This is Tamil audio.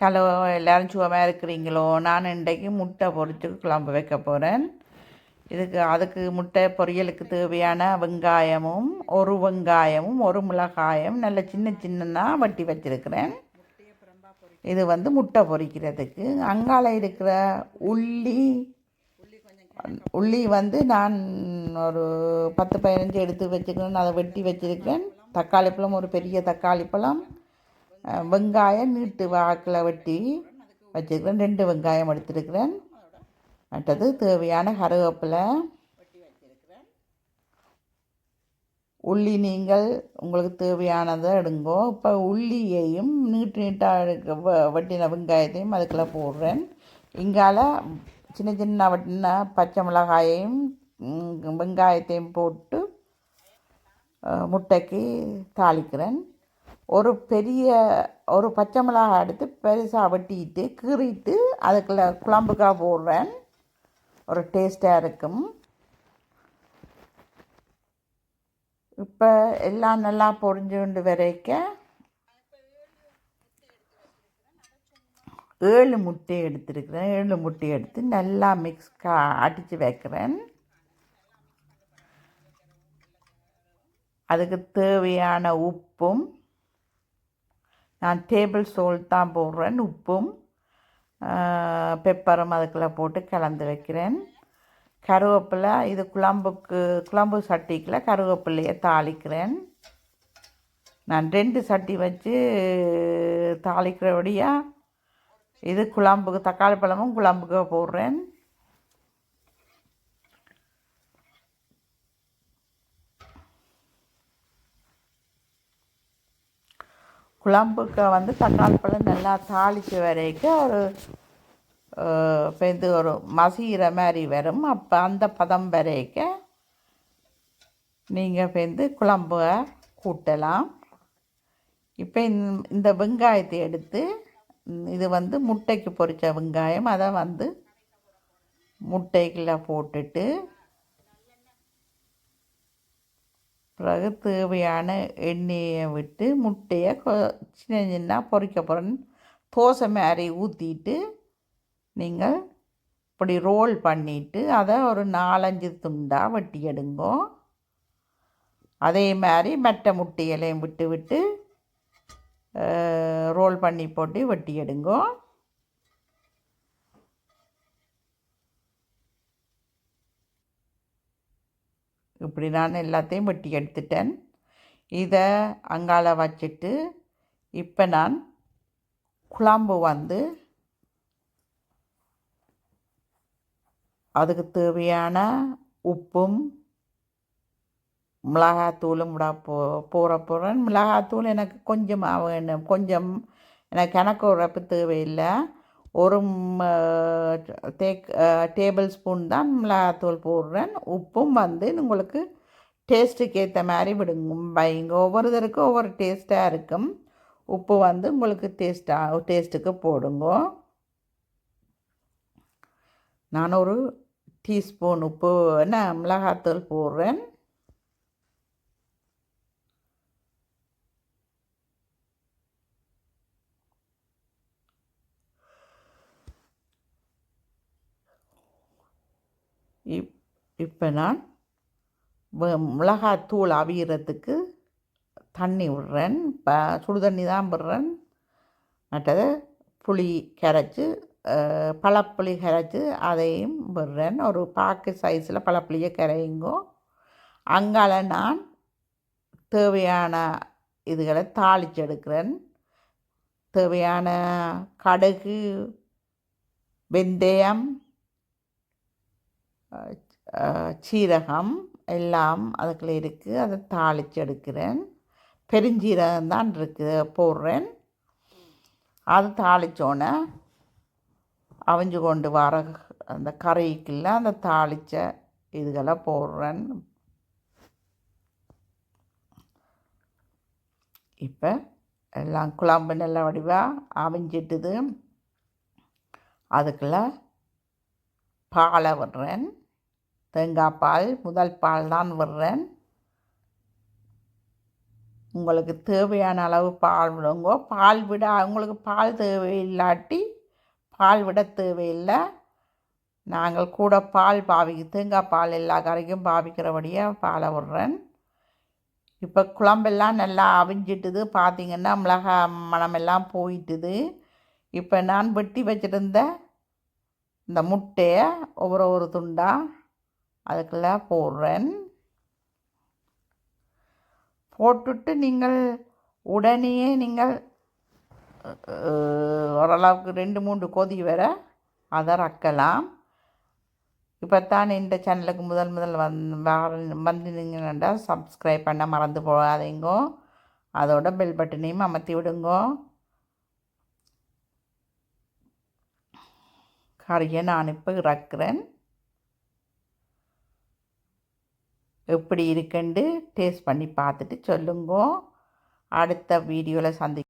ஹலோ எல்லோரும் சுகமாக இருக்கிறீங்களோ? நான் இன்றைக்கு முட்டை பொறித்து குழம்பு வைக்க போகிறேன் இதுக்கு அதுக்கு முட்டை பொரியலுக்கு தேவையான வெங்காயமும் ஒரு வெங்காயமும் ஒரு மிளகாயம் நல்ல சின்ன சின்னதாக வட்டி வச்சுருக்கிறேன். இது வந்து முட்டை பொரிக்கிறதுக்கு அங்கால இருக்கிற உள்ளி உள்ளி வந்து நான் ஒரு பத்து பதினஞ்சு எடுத்து வச்சுக்கிறேன் அதை வெட்டி வச்சுருக்கிறேன். தக்காளி பழம் ஒரு பெரிய தக்காளி பழம். வெங்காயம் நீட்டு வாக்கில் வெட்டி வச்சுருக்கிறேன். ரெண்டு வெங்காயம் எடுத்துருக்கிறேன். மற்றது தேவையான கருவேப்பிலை. உள்ளி நீங்கள் உங்களுக்கு தேவையானதை எடுங்கோ. இப்போ உள்ளியையும் நீட்டு நீட்டாக எடுக்க வ- வெட்டின வெங்காயத்தையும் அதுக்குள்ளே போடுறேன். இங்கால சின்ன சின்ன வெட்டின பச்சை மிளகாயையும் வெங்காயத்தையும் போட்டு முட்டைக்கு தாளிக்கிறேன். ஒரு பெரிய ஒரு பச்சை மிளகாய் எடுத்து பெருசாக வெட்டிட்டு கீறிட்டு அதுக்குள்ள குழம்புக்காக போடுறேன். ஒரு டேஸ்ட்டாக இருக்கும். இப்போ எல்லாம் நல்லா பொரிஞ்சு கொண்டு வரைக்க ஏழு முட்டை எடுத்துருக்கிறேன். ஏழு முட்டை எடுத்து நல்லா மிக்ஸ் கா அடித்து வைக்கிறேன். அதுக்கு தேவையான உப்பும் நான் டேபிள் சோல்ட் தான் போடுறேன் உப்பும் பெப்பரும் அதுக்குள்ளே போட்டு கலந்து வைக்கிறேன். கருவேப்பிலை இது குழம்புக்கு குழம்பு சட்டிக்குள்ள கருவேப்பிலையை தாளிக்கிறேன். நான் ரெண்டு சட்டி வச்சு தாளிக்கிறபடியாக இது குழம்புக்கு தக்காளி பழமும் குழம்புக்கு போடுறேன். குழம்புக்கு வந்து தக்காளி பழம் நல்லா தாளித்து வரைக்கும் ஒரு இப்போ இது ஒரு மசிகிற மாதிரி வரும். அப்போ அந்த பதம் வரைக்க நீங்கள் வந்து குழம்பு கூட்டலாம். இப்போ இந்த வெங்காயத்தை எடுத்து இது வந்து முட்டைக்கு பொரித்த வெங்காயம். அதை வந்து முட்டைக்குள்ளே போட்டுட்டு பிறகு தேவையான எண்ணெயை விட்டு முட்டையை கொ- சின்ன சின்ன பொரிக்க போகிறேன் தோசை மாதிரி ஊற்றிட்டு நீங்கள் இப்படி ரோல் பண்ணிவிட்டு அதை ஒரு நாலஞ்சு துண்டாக வெட்டி எடுங்கோ. அதே மாதிரி மற்ற முட்டைகளையும் விட்டு விட்டு ரோல் பண்ணி போட்டு வெட்டி எடுங்கோ. இப்படி நான் எல்லாத்தையும் வெட்டி எடுத்துட்டேன். இதை அங்கால வச்சுட்டு இப்போ நான் குழம்பு வந்து அதுக்கு தேவையான உப்பும் மிளகாத்தூளும் விட போ போகிற போகிறேன் மிளகாத்தூள் எனக்கு கொஞ்சமாக வேணும். கொஞ்சம் எனக்கு எனக்கு உரப்பு தேவையில்லை. ஒரு தேக் டேபிள் ஸ்பூன் தான் மிளகாத்தூள் போடுறேன். உப்பும் வந்து உங்களுக்கு டேஸ்ட்டுக்கு ஏற்ற மாதிரி விடுங்க. வைங்க ஒவ்வொருத்தருக்கும் ஒவ்வொரு டேஸ்ட்டாக இருக்கும். உப்பு வந்து உங்களுக்கு டேஸ்ட்டாக டேஸ்ட்டுக்கு போடுங்க. நான் ஒரு டீஸ்பூன் உப்பு என்ன மிளகாத்தூள் போடுறேன். இப் இப்போ நான் மிளகாத்தூள் அவியறதுக்கு தண்ணி விடுறேன். இப்போ சுடு தண்ணி தான் விடுறேன். மற்றது புளி கரைச்சி பழப்புளி கரைச்சி அதையும் விடுறேன். ஒரு பாக்கு சைஸில் பழப்புளியை கரையுங்கோ அங்கால நான் தேவையான இதுகளை தாளிச்சு எடுக்கிறேன். தேவையான கடுகு வெந்தயம் சீரகம் எல்லாம் அதுக்குள்ளே இருக்குது அதை தாளித்து எடுக்கிறேன். பெருஞ்சீரகம் தான் இருக்குது போடுறேன். அது தாளித்தோன்னே அவிஞ்சு கொண்டு வர அந்த கறிக்குள்ள அந்த தாளித்த இதுகளை போடுறேன். இப்போ எல்லாம் குழம்பு நல்ல வடிவாக அவிஞ்சிட்டுது. அதுக்குள்ள பாலை விடுறேன். தேங்காய் பால் முதல் பால் தான் விடுறேன். உங்களுக்கு தேவையான அளவு பால் விடுங்க. பால் விட உங்களுக்கு பால் தேவையில்லாட்டி பால் விட தேவையில்லை. நாங்கள் கூட பால் பாவிக்கு தேங்காய் பால் எல்லா கரைக்கும் பாவிக்கிறபடியாக பாலை விடுறேன். இப்போ குழம்பெல்லாம் நல்லா அவிஞ்சிட்டுது. பார்த்தீங்கன்னா மிளகா மணமெல்லாம் போயிட்டுது. இப்போ நான் வெட்டி வச்சுருந்த இந்த முட்டையை ஒவ்வொரு ஒரு துண்டாக அதுக்குள்ளே போடுறேன். போட்டுட்டு நீங்கள் உடனே நீங்கள் ஓரளவுக்கு ரெண்டு மூன்று கொதி வர அதை ரக்கலாம். இப்போ தான் இந்த சேனலுக்கு முதல் முதல் வந் வந்தீங்கன்னா சப்ஸ்கிரைப் பண்ண மறந்து போகாதீங்கோ. அதோட பெல் பட்டனையும் அமர்த்தி விடுங்க. கறியை நான் இப்போ இறக்குறேன். எப்படி இருக்குண்டு? டேஸ்ட் பண்ணி பார்த்துட்டு சொல்லுங்க. அடுத்த வீடியோவில் சந்தி